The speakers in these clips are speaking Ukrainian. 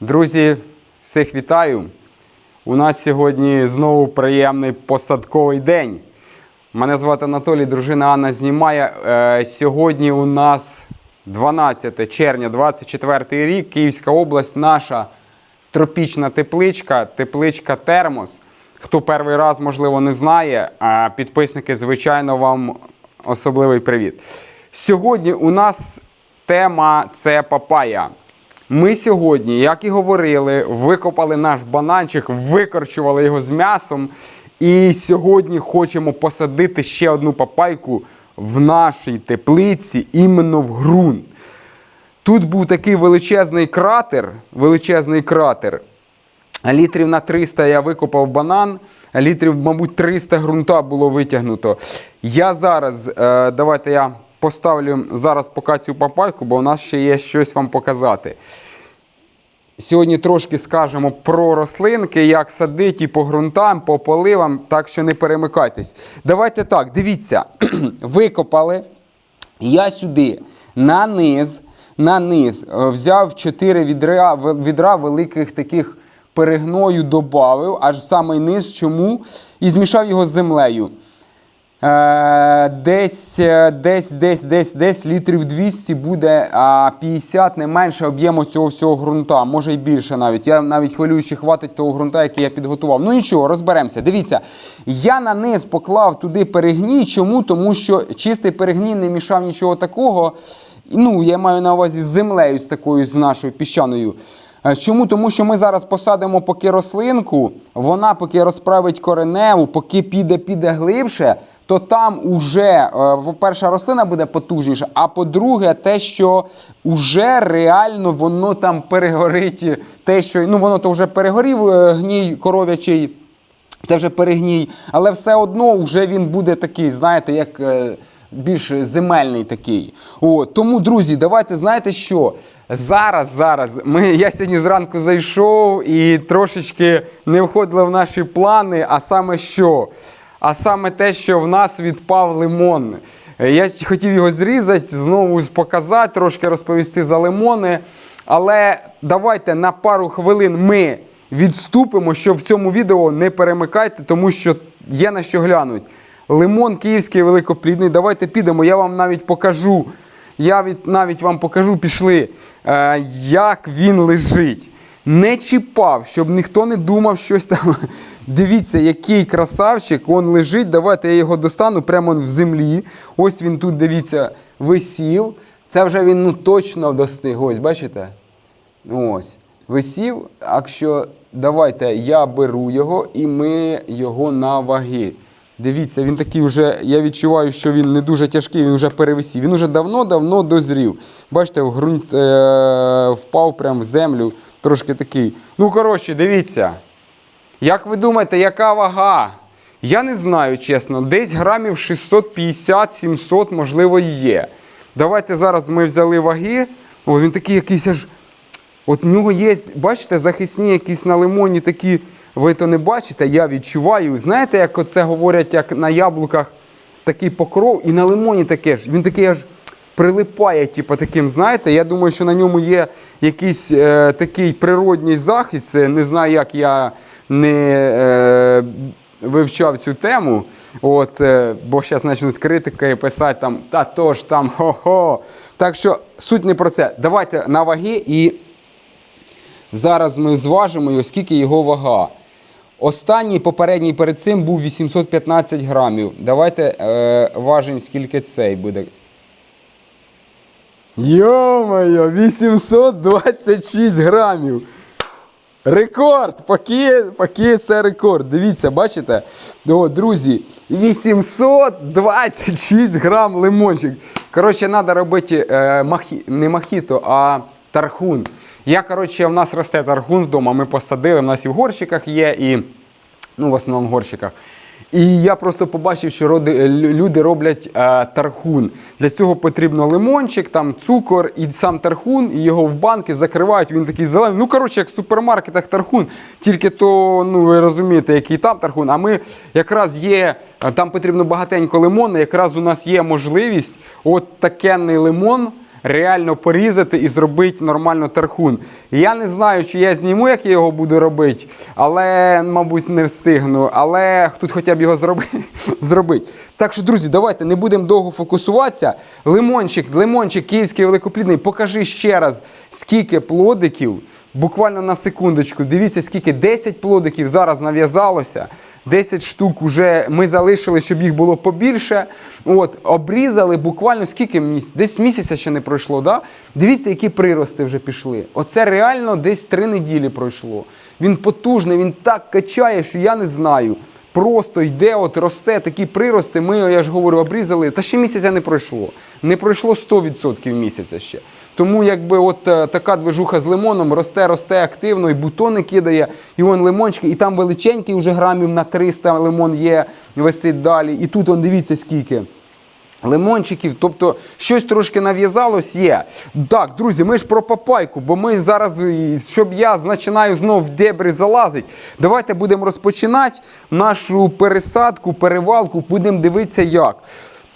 Друзі, всіх вітаю! У нас сьогодні знову приємний посадковий день. Мене звати Анатолій, дружина Анна знімає. Е, сьогодні у нас 12 червня, 24 рік, Київська область, наша тропічна тепличка, тепличка Термос. Хто перший раз, можливо, не знає, а підписники, звичайно, вам особливий привіт. Сьогодні у нас тема це папая. Ми сьогодні, як і говорили, викопали наш бананчик, викорчували його з м'ясом. І сьогодні хочемо посадити ще одну папайку в нашій теплиці, іменно в ґрунт. Тут був такий величезний кратер, величезний кратер. Літрів на 300 я викопав банан, літрів, мабуть, 300 ґрунта було витягнуто. Я зараз, е, давайте я поставлю зараз поки цю папайку, бо у нас ще є щось вам показати. Сьогодні трошки скажемо про рослинки, як садити і по ґрунтам, по поливам, так що не перемикайтесь. Давайте так, дивіться, викопали. Я сюди на низ, на низ е, взяв 4 відра, відра великих таких перегною, додав, аж в самий низ. Чому? І змішав його з землею. Е, десь, е, десь, десь, десь, десь літрів 200 буде а 50 не менше об'єму цього всього ґрунта, може і більше навіть. Я навіть хвилюю, чи хватить того ґрунта, який я підготував. Ну нічого, розберемося. Дивіться, я на низ поклав туди перегній. Чому? Тому що чистий перегній не мішав нічого такого. Ну, я маю на увазі з землею, з такою, з нашою піщаною. Е, Чому? Тому що ми зараз посадимо поки рослинку, вона поки розправить кореневу, поки піде, піде глибше, то там уже, е, по-перше, рослина буде потужніша, а по-друге, те, що уже реально воно там перегорить, те, що ну воно то вже перегорів е, гній коров'ячий. Це вже перегній, але все одно вже він буде такий, знаєте, як е, більш земельний такий. О, тому, друзі, давайте знаєте що? Зараз, зараз. Ми, я сьогодні зранку зайшов і трошечки не входили в наші плани, а саме що? А саме те, що в нас відпав лимон. Е, Я хотів його зрізати, знову показати, трошки розповісти за лимони. Але давайте на пару хвилин ми відступимо, що в цьому відео не перемикайте, тому що є на що глянуть. Лимон київський великоплідний. Давайте підемо. Я вам навіть покажу. Я від, навіть вам покажу, пішли, е, як він лежить. Не чіпав, щоб ніхто не думав щось там. Дивіться, який красавчик, він лежить. Давайте я його достану прямо в землі. Ось він тут, дивіться, висів. Це вже він ну, точно достиг. Ось, бачите? Ось. Висів. Якщо давайте я беру його і ми його на ваги. Дивіться, він такий вже, я відчуваю, що він не дуже тяжкий, він вже перевисів. Він вже давно-давно дозрів. Бачите, в ґрунт е- впав прямо в землю, трошки такий. Ну, коротше, дивіться. Як ви думаєте, яка вага? Я не знаю, чесно, десь грамів 650-700, можливо, є. Давайте зараз ми взяли ваги. О, він такий якийсь аж. От в нього є, бачите, захисні якісь на лимоні такі, ви то не бачите, я відчуваю. Знаєте, як оце говорять, як на яблуках такий покров, і на лимоні таке ж. Він такий аж прилипає, типу, таким, знаєте. Я думаю, що на ньому є якийсь е, такий природній захист. Не знаю, як я не е, вивчав цю тему. От, е, бо зараз почнуть критики писати там, та то ж там хо-хо. Так що суть не про це. Давайте на ваги і. Зараз ми зважимо скільки його вага. Останній попередній перед цим був 815 грамів. Давайте е, важимо, скільки цей буде. Йо-моє, 826 грамів. Рекорд! Поки, це рекорд. Дивіться, бачите? О, друзі, 826 грам лимончик. Коротше, треба робити е, махі, не махіто, а тархун. Я, коротше, в нас росте тархун вдома, ми посадили, в нас і в горщиках є, і ну, в основному в горщиках. І я просто побачив, що роди, люди роблять е, тархун. Для цього потрібно лимончик, там цукор і сам тархун, і його в банки закривають. Він такий зелений. Ну, коротше, як в супермаркетах тархун. Тільки то, ну ви розумієте, який там тархун. А ми якраз є, е, там потрібно багатенько лимону, якраз у нас є можливість от такенний лимон реально порізати і зробити нормально тархун. Я не знаю, чи я зніму, як я його буду робити, але, мабуть, не встигну. Але тут хоча б його зроби... зробити. Так що, друзі, давайте не будемо довго фокусуватися. Лимончик, лимончик київський великоплідний, покажи ще раз, скільки плодиків. Буквально на секундочку. Дивіться, скільки 10 плодиків зараз нав'язалося. 10 штук вже ми залишили, щоб їх було побільше. От, обрізали буквально скільки місяць? Десь місяця ще не пройшло. Да? Дивіться, які прирости вже пішли. Оце реально десь три неділі пройшло. Він потужний, він так качає, що я не знаю. Просто йде, от росте такі прирости. Ми, я ж говорю, обрізали. Та ще місяця не пройшло. Не пройшло 100% місяця ще. Тому якби от е, така движуха з лимоном росте, росте активно, і бутони кидає, і он лимончики, і там величенький вже грамів на 300 лимон є, висить далі. І тут он дивіться скільки. Лимончиків, тобто щось трошки нав'язалось є. Так, друзі, ми ж про папайку, бо ми зараз, щоб я починаю знов в дебри залазити. Давайте будемо розпочинати нашу пересадку, перевалку, будемо дивитися як.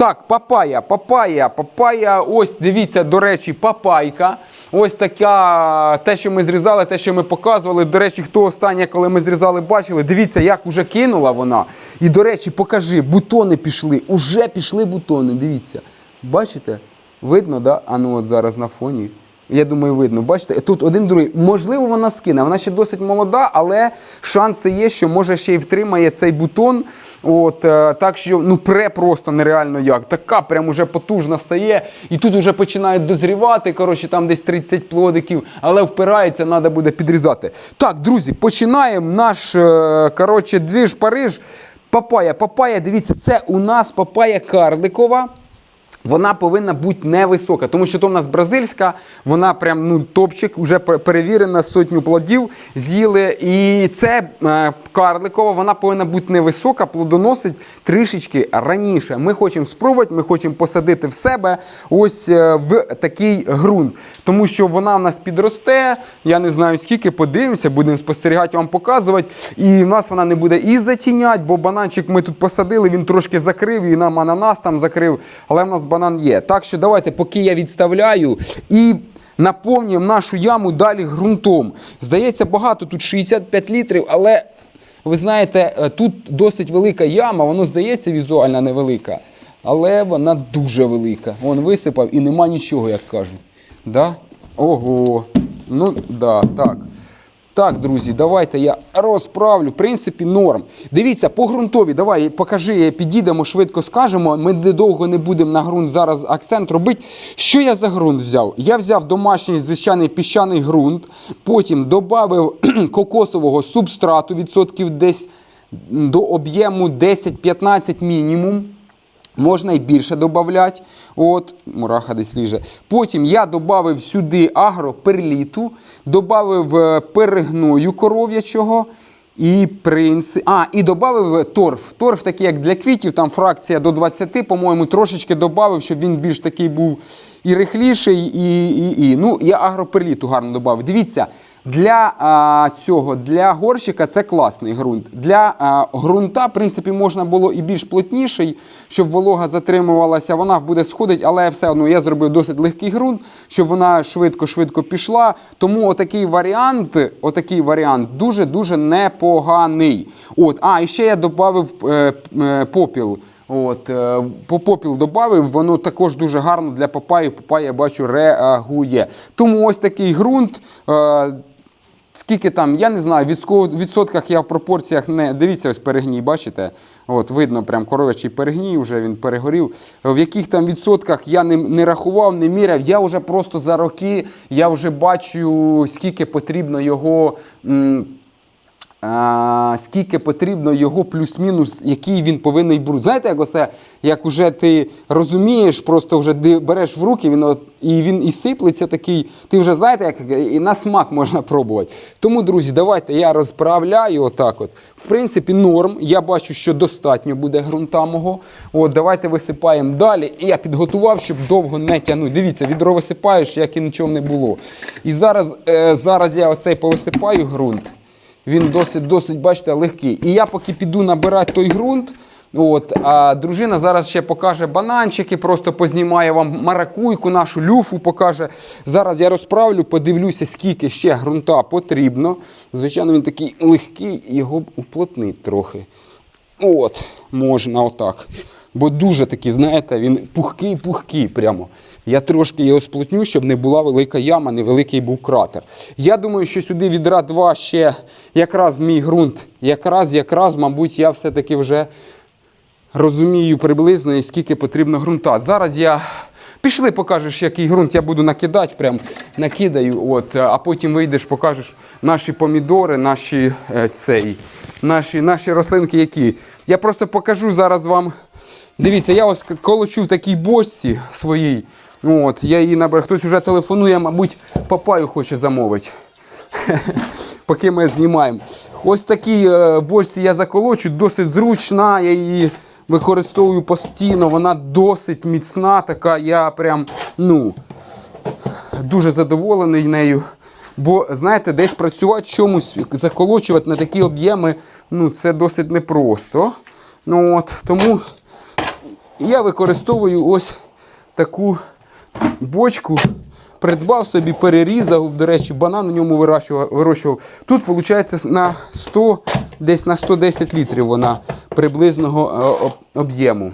Так, папая, папая, папая. Ось дивіться, до речі, папайка. Ось така, те, що ми зрізали, те, що ми показували. До речі, хто останнє, коли ми зрізали, бачили, дивіться, як уже кинула вона. І, до речі, покажи, бутони пішли. Уже пішли бутони. Дивіться. Бачите? Видно, да? А ну от зараз на фоні. Я думаю, видно. Бачите, тут один другий. Можливо, вона скине. Вона ще досить молода, але шанси є, що може ще й втримає цей бутон. От е, так що ну пре просто нереально як. Така прям уже потужна стає. І тут вже починають дозрівати. Коротше, там десь 30 плодиків, але впирається, треба буде підрізати. Так, друзі, починаємо наш е, коротше, двіж Париж. Папая, папая, дивіться, це у нас папая карликова. Вона повинна бути невисока, тому що то в нас бразильська, вона прям ну топчик, вже перевірена сотню плодів з'їли. І це е, карликова, вона повинна бути невисока, плодоносить трішечки раніше. Ми хочемо спробувати, ми хочемо посадити в себе ось е, в такий ґрунт. Тому що вона в нас підросте. Я не знаю скільки, подивимося, будемо спостерігати, вам показувати. І в нас вона не буде і затінять, бо бананчик ми тут посадили, він трошки закрив, і нам ананас там закрив, але в нас банан є. Так що давайте, поки я відставляю і. Наповнюємо нашу яму далі ґрунтом. Здається, багато тут 65 літрів, але ви знаєте, е, тут досить велика яма, воно здається візуально невелика, але вона дуже велика. Вон висипав і нема нічого, як кажуть. Да? Ого. Ну, да, так. Так, друзі, давайте я розправлю. В принципі, норм. Дивіться, по ґрунтові, давай покажи, підійдемо, швидко скажемо. Ми недовго не будемо на ґрунт зараз акцент робити. Що я за ґрунт взяв? Я взяв домашній звичайний піщаний ґрунт, потім додав кокосового субстрату відсотків десь до об'єму 10-15 мінімум. Можна і більше додати. От, мураха десь ліже. Потім я додав сюди агроперліту, додав перегною коров'ячого. І принц... А, і додав торф. Торф такий, як для квітів, там фракція до 20, по-моєму, трошечки додав, щоб він більш такий був і рихліший, і. і, і. Ну, я агроперліту гарно додав. Дивіться, для а, цього, для горщика це класний ґрунт. Для а, ґрунта, в принципі, можна було і більш плотніший, щоб волога затримувалася. Вона буде сходити, але все одно я зробив досить легкий ґрунт, щоб вона швидко-швидко пішла. Тому отакий варіант, отакий варіант дуже-дуже непоганий. От, а, і ще я додав е, е, попіл. От, е, по попіл додав, воно також дуже гарно для папаї. Папая, я бачу, реагує. Тому ось такий ґрунт. Е, Скільки там, я не знаю, в відсотках я в пропорціях не. Дивіться, ось перегній, бачите? От, видно, прям коров'ячий перегній, вже він перегорів. В яких там відсотках я не, не рахував, не міряв. Я вже просто за роки я вже бачу, скільки потрібно його. м, скільки потрібно його плюс-мінус, який він повинен бути. Знаєте, як оце, як уже ти розумієш, просто вже береш в руки, він от, і він і сиплеться такий. Ти вже знаєте, як і на смак можна пробувати. Тому, друзі, давайте я розправляю отак. От. В принципі, норм. Я бачу, що достатньо буде ґрунта мого. От, давайте висипаємо далі. І я підготував, щоб довго не тягнути. Дивіться, відро висипаєш, як і нічого не було. І зараз, е, зараз я оцей повисипаю ґрунт. Він досить, досить, бачите, легкий. І я поки піду набирати той ґрунт, От, а дружина зараз ще покаже бананчики, просто познімає вам маракуйку, нашу люфу покаже. Зараз я розправлю, подивлюся, скільки ще ґрунта потрібно. Звичайно, він такий легкий, його б уплотнити трохи. От, можна отак. Бо дуже такий, знаєте, він пухкий-пухкий прямо. Я трошки його сплотню, щоб не була велика яма, невеликий був кратер. Я думаю, що сюди відра 2 ще якраз мій ґрунт. Якраз, якраз, мабуть, я все-таки вже розумію приблизно, і скільки потрібно ґрунта. Зараз я. Пішли, покажеш, який ґрунт я буду накидати, прям накидаю, от, а потім вийдеш, покажеш наші помідори, наші, е, цей, наші, наші рослинки, які. Я просто покажу зараз вам. Дивіться, я ось колочу в такій бочці своїй. От, я її наберу. Хтось вже телефонує, мабуть, папаю хоче замовити. Поки ми знімаємо. Ось такій е, бочці я заколочу, досить зручна, я її використовую постійно, вона досить міцна, така я прям, ну, дуже задоволений нею. Бо, знаєте, десь працювати чомусь, заколочувати на такі об'єми, ну, це досить непросто. Ну, от, тому я використовую ось таку бочку. Придбав собі, перерізав, до речі, банан на ньому вирощував. вирощував. Тут, виходить, на 100, десь на 110 літрів вона приблизного е, об'єму.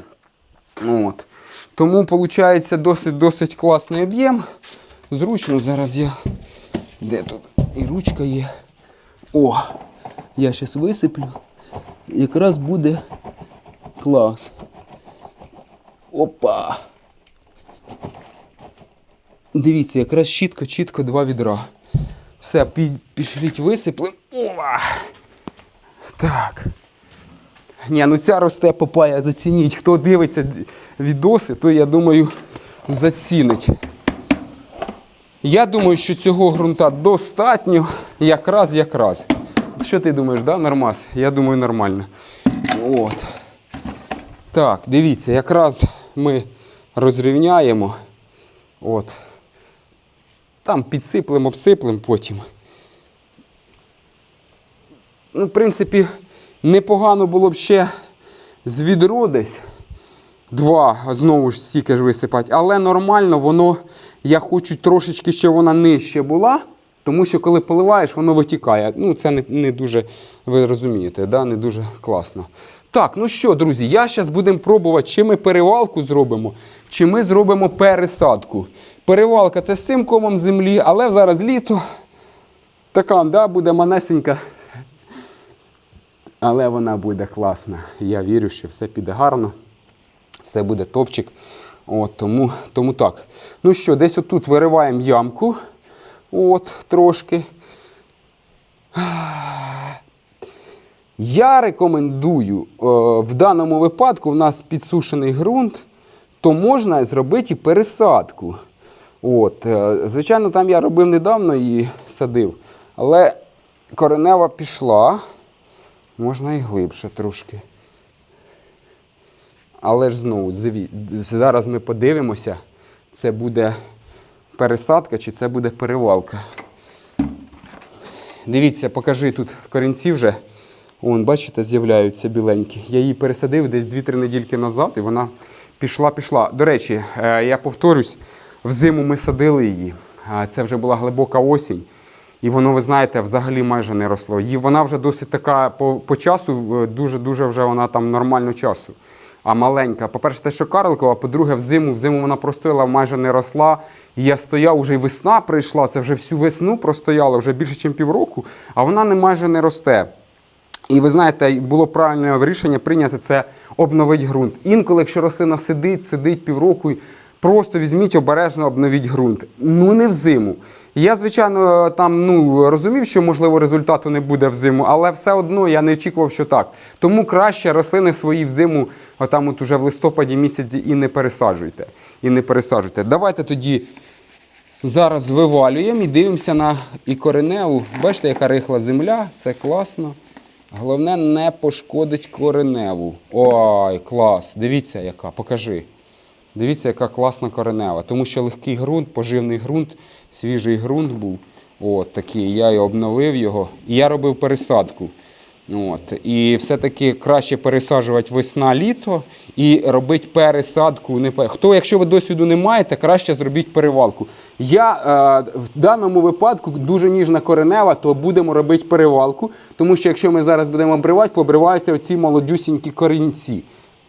От. Тому, виходить, досить, досить класний об'єм. Зручно, зараз я. Де тут? І ручка є. О! Я зараз висиплю. Якраз буде клас. Опа! Дивіться, якраз чітко, чітко два відра. Все, пі- пішліть висипли. Ова! Так. Ні, ну ця росте папая, зацініть. Хто дивиться відоси, то я думаю, зацінить. Я думаю, що цього ґрунта достатньо, якраз якраз. Що ти думаєш, да, нормас? Я думаю, нормально. От. Так, дивіться, якраз ми розрівняємо. От. Там підсиплемо, обсиплемо потім. Ну, в принципі, непогано було б ще з відро десь. Два, знову ж стільки ж висипати. Але нормально, воно, я хочу трошечки, щоб вона нижче була, тому що коли поливаєш, воно витікає. Ну, це не, не дуже, ви розумієте, да? не дуже класно. Так, ну що, друзі, я зараз будемо пробувати, чи ми перевалку зробимо, чи ми зробимо пересадку. Перевалка це з цим комом землі, але зараз літо. Така, да, буде манесенька. Але вона буде класна. Я вірю, що все піде гарно все буде топчик. От, тому, тому так. Ну що, десь отут вириваємо ямку. От, трошки. Я рекомендую, е, в даному випадку в нас підсушений ґрунт, то можна зробити і пересадку. От, е, звичайно, там я робив недавно і садив, але коренева пішла. Можна і глибше трошки. Але ж знову, зараз ми подивимося, це буде пересадка чи це буде перевалка. Дивіться, покажи тут корінці вже. Вон, бачите, з'являються біленькі. Я її пересадив десь 2-3 недільки назад, і вона пішла-пішла. До речі, е, я повторюсь, взиму ми садили її. Це вже була глибока осінь. І воно, ви знаєте, взагалі майже не росло. І вона вже досить така по, по часу, дуже-дуже вже вона там нормально часу. А маленька. По-перше, те, що карликова, по-друге, взиму, взиму вона простояла, майже не росла. І я стояв, вже й весна прийшла, це вже всю весну простояла, вже більше, ніж півроку, а вона не майже не росте. І ви знаєте, було правильне рішення прийняти це обновити ґрунт. Інколи, якщо рослина сидить, сидить півроку, просто візьміть обережно обновіть ґрунт. Ну не взиму. Я, звичайно, там ну, розумів, що можливо результату не буде взиму, але все одно я не очікував, що так. Тому краще рослини свої взиму, отам от уже в листопаді місяці і не пересаджуйте. І не пересаджуйте. Давайте тоді Зараз вивалюємо і дивимося на кореневу. Бачите, яка рихла земля, це класно. Головне, не пошкодить кореневу. Ой, клас! Дивіться, яка, покажи. Дивіться, яка класна коренева. Тому що легкий ґрунт, поживний ґрунт, свіжий ґрунт був. От такий. Я і обновив його. І я робив пересадку. От. І все-таки краще пересаджувати весна-літо і робити пересадку. Хто, якщо ви досвіду не маєте, краще зробіть перевалку. Я е, в даному випадку дуже ніжна коренева, то будемо робити перевалку, тому що якщо ми зараз будемо обривати, пообриваються оці молодюсінькі корінці.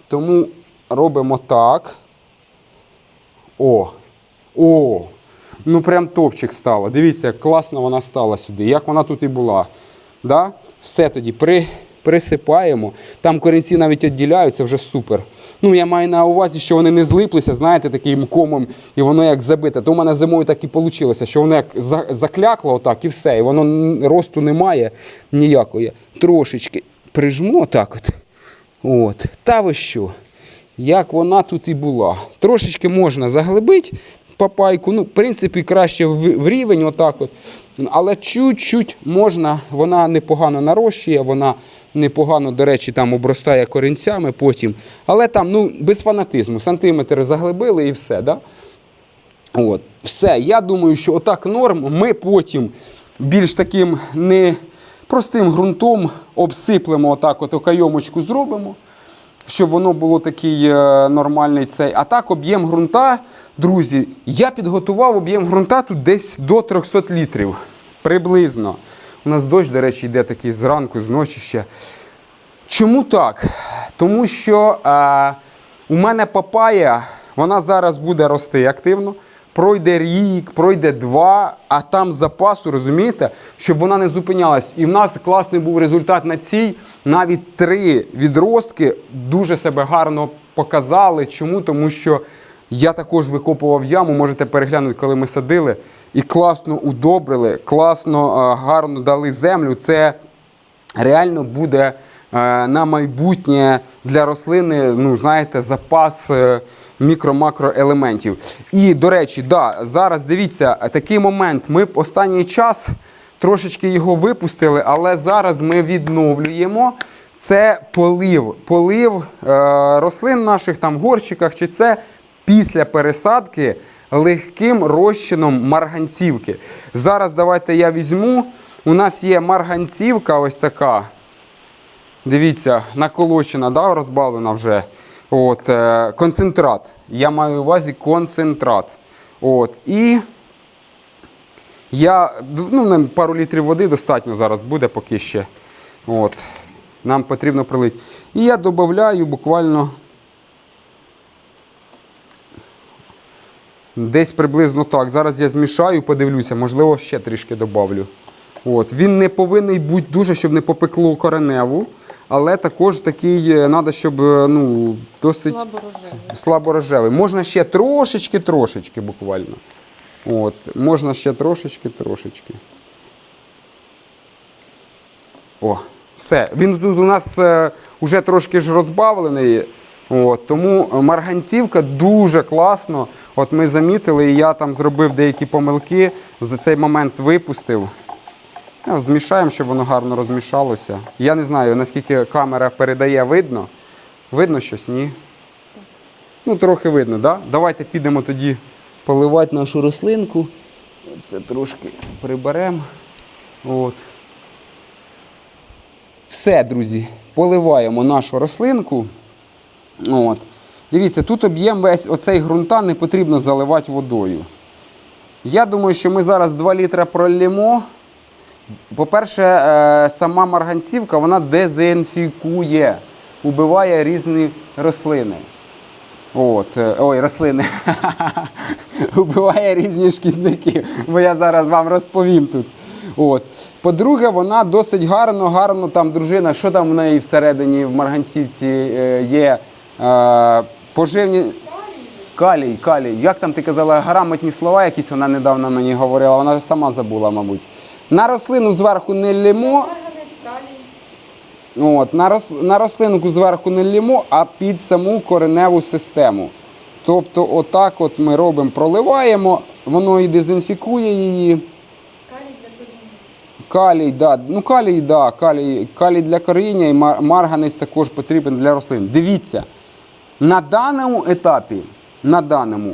Тому робимо так. О! О! Ну прям топчик стало. Дивіться, як класно вона стала сюди, як вона тут і була. Да? Все тоді при, присипаємо. Там корінці навіть відділяються, вже супер. Ну, я маю на увазі, що вони не злиплися, знаєте, таким комом, і воно як забите. То в мене зимою так і вийшло, що воно як заклякло отак і все. І воно росту немає ніякої. Трошечки прижму отак от. От. Та ви що? Як вона тут і була. Трошечки можна заглибити папайку. Ну, в принципі, краще в, рівень, отак от. Але чуть-чуть можна, вона непогано нарощує, вона непогано, до речі, там обростає корінцями потім. Але там, ну, без фанатизму. Сантиметр заглибили і все. Да? От, все. Я думаю, що отак норм. Ми потім більш таким не простим ґрунтом обсиплемо отак, от окайомочку зробимо, щоб воно було такий е, нормальний цей. А так, об'єм ґрунта, друзі, я підготував об'єм ґрунта тут десь до 300 літрів. Приблизно. У нас дощ, до речі, йде такий зранку, зночі ще. Чому так? Тому що е, у мене папая, вона зараз буде рости активно. Пройде рік, пройде два, а там запасу, розумієте, щоб вона не зупинялась. І в нас класний був результат на цій. Навіть три відростки дуже себе гарно показали. Чому? Тому що я також викопував яму, можете переглянути, коли ми садили, і класно удобрили, класно, е, гарно дали землю. Це реально буде е, на майбутнє для рослини, ну, знаєте, запас е, мікро-макроелементів. І, до речі, да, зараз дивіться, такий момент. Ми останній час трошечки його випустили, але зараз ми відновлюємо. Це полив. Полив е, рослин наших там горщиках, чи це після пересадки легким розчином марганцівки. Зараз давайте я візьму. У нас є марганцівка ось така. Дивіться, наколочена, да, розбавлена вже. От, е, концентрат. Я маю на увазі концентрат. От, і я, ну, пару літрів води достатньо зараз буде поки ще. От, нам потрібно пролити. І я додаю буквально десь приблизно так. Зараз я змішаю, подивлюся, можливо, ще трішки додавлю. Він не повинен бути дуже, щоб не попекло кореневу, але також такий треба, щоб е, ну, досить Слаборожевий. слаборожевий. Можна ще трошечки, трошечки буквально. От. Можна ще трошечки, трошечки. О, все. Він тут у нас е, вже трошки ж розбавлений. От, тому марганцівка дуже класно. От ми замітили, і я там зробив деякі помилки, за цей момент випустив. Ну, Змішаємо, щоб воно гарно розмішалося. Я не знаю, наскільки камера передає, видно. Видно щось, ні? Ну, трохи видно, да? Давайте підемо тоді поливати нашу рослинку. Це трошки приберемо. От. Все, друзі, поливаємо нашу рослинку. От. Дивіться, тут об'єм весь оцей ґрунта не потрібно заливати водою. Я думаю, що ми зараз 2 літра пролємо. По-перше, е, сама марганцівка вона дезінфікує, убиває різні рослини. От, е, ой, рослини. Убиває різні шкідники, бо я зараз вам розповім тут. От. По-друге, вона досить гарно, гарно там дружина, що там в неї всередині в марганцівці е, є е, поживні. Калій, калій. Як там ти казала, грамотні слова якісь вона недавно мені говорила, вона сама забула, мабуть. На рослину зверху не лємо. От, на, рос, на рослинку зверху не лємо, а під саму кореневу систему. Тобто, отак от ми робимо, проливаємо, воно і дезінфікує її. Калій, да. Ну, калій, да, калій, калій для коріння і марганець також потрібен для рослин. Дивіться, на даному етапі, на даному,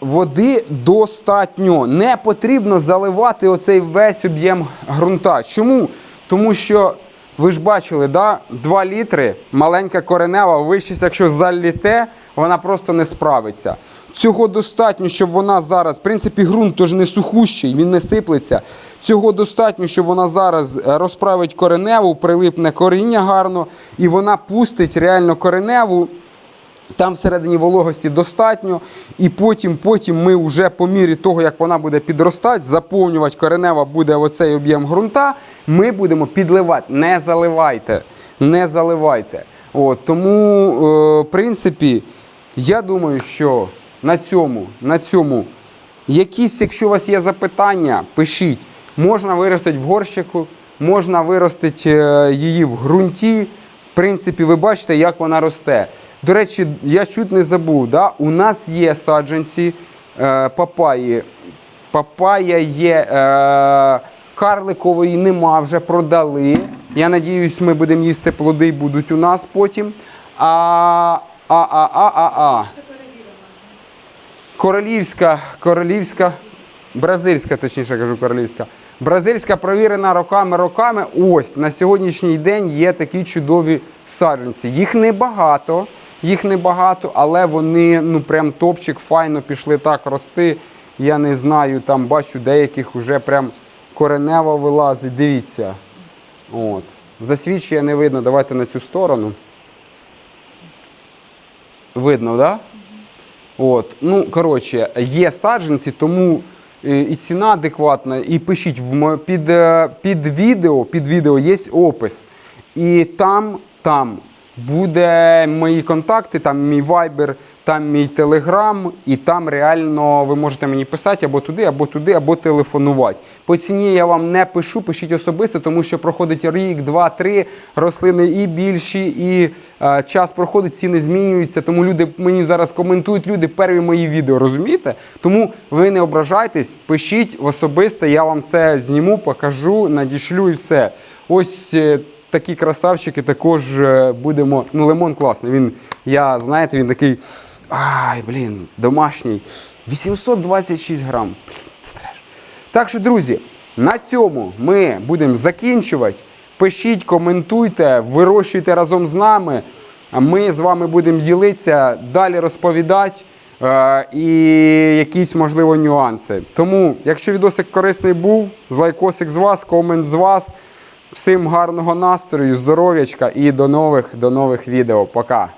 води достатньо. Не потрібно заливати оцей весь об'єм ґрунта. Чому? Тому що Ви ж бачили, да? 2 літри, маленька коренева, ви щось, якщо заліте, вона просто не справиться. Цього достатньо, щоб вона зараз, в принципі, ґрунт тож не сухущий, він не сиплеться. Цього достатньо, щоб вона зараз е, розправить кореневу, прилипне коріння гарно, і вона пустить реально кореневу. Там всередині вологості достатньо, і потім, потім ми вже по мірі того, як вона буде підростати, заповнювати коренева буде оцей об'єм ґрунта, ми будемо підливати. Не заливайте. Не заливайте. От, тому, е, в принципі, я думаю, що на цьому, на цьому, якісь, якщо у вас є запитання, пишіть. Можна виростити в горщику, можна виростити е, її в ґрунті. Принципі, ви бачите, як вона росте. До речі, я чуть не забув, да? у нас є саджанці е, папаї. Папая є е, карликової нема, вже продали. Я надіюсь, ми будемо їсти плоди, будуть у нас потім. А, а, а, а, а, а. Королівська, королівська, бразильська, точніше кажу, королівська. Бразильська провірена роками роками. Ось на сьогоднішній день є такі чудові саджанці. Їх небагато, їх небагато, але вони ну прям топчик, файно пішли так рости. Я не знаю, там бачу деяких вже прям коренева вилазить. Дивіться. От. Засвідчення не видно. Давайте на цю сторону. Видно, так? Да? От, ну коротше, є саджанці, тому і ціна адекватна. І пишіть в під, е, під відео, під відео є опис. І там, там буде мої контакти, там мій Viber, там мій Telegram, і там реально ви можете мені писати або туди, або туди, або телефонувати. По ціні я вам не пишу, пишіть особисто, тому що проходить рік, два, три, рослини і більші, і е, час проходить, ціни змінюються. Тому люди мені зараз коментують люди перві мої відео, розумієте? Тому ви не ображайтесь, пишіть особисто, я вам все зніму, покажу, надішлю і все. Ось. е, Такі красавчики також е, будемо. Ну, лимон класний. Він, я, знаєте, він такий. Ай, блін, домашній. 826 грам. Блін, це. Так що, друзі, на цьому ми будемо закінчувати. Пишіть, коментуйте, вирощуйте разом з нами. Ми з вами будемо ділитися, далі розповідати е, і якісь, можливо, нюанси. Тому, якщо відосик корисний був, з лайкосик з вас, комент з вас. Всім гарного настрою, здоров'ячка і до нових, до нових відео. Пока!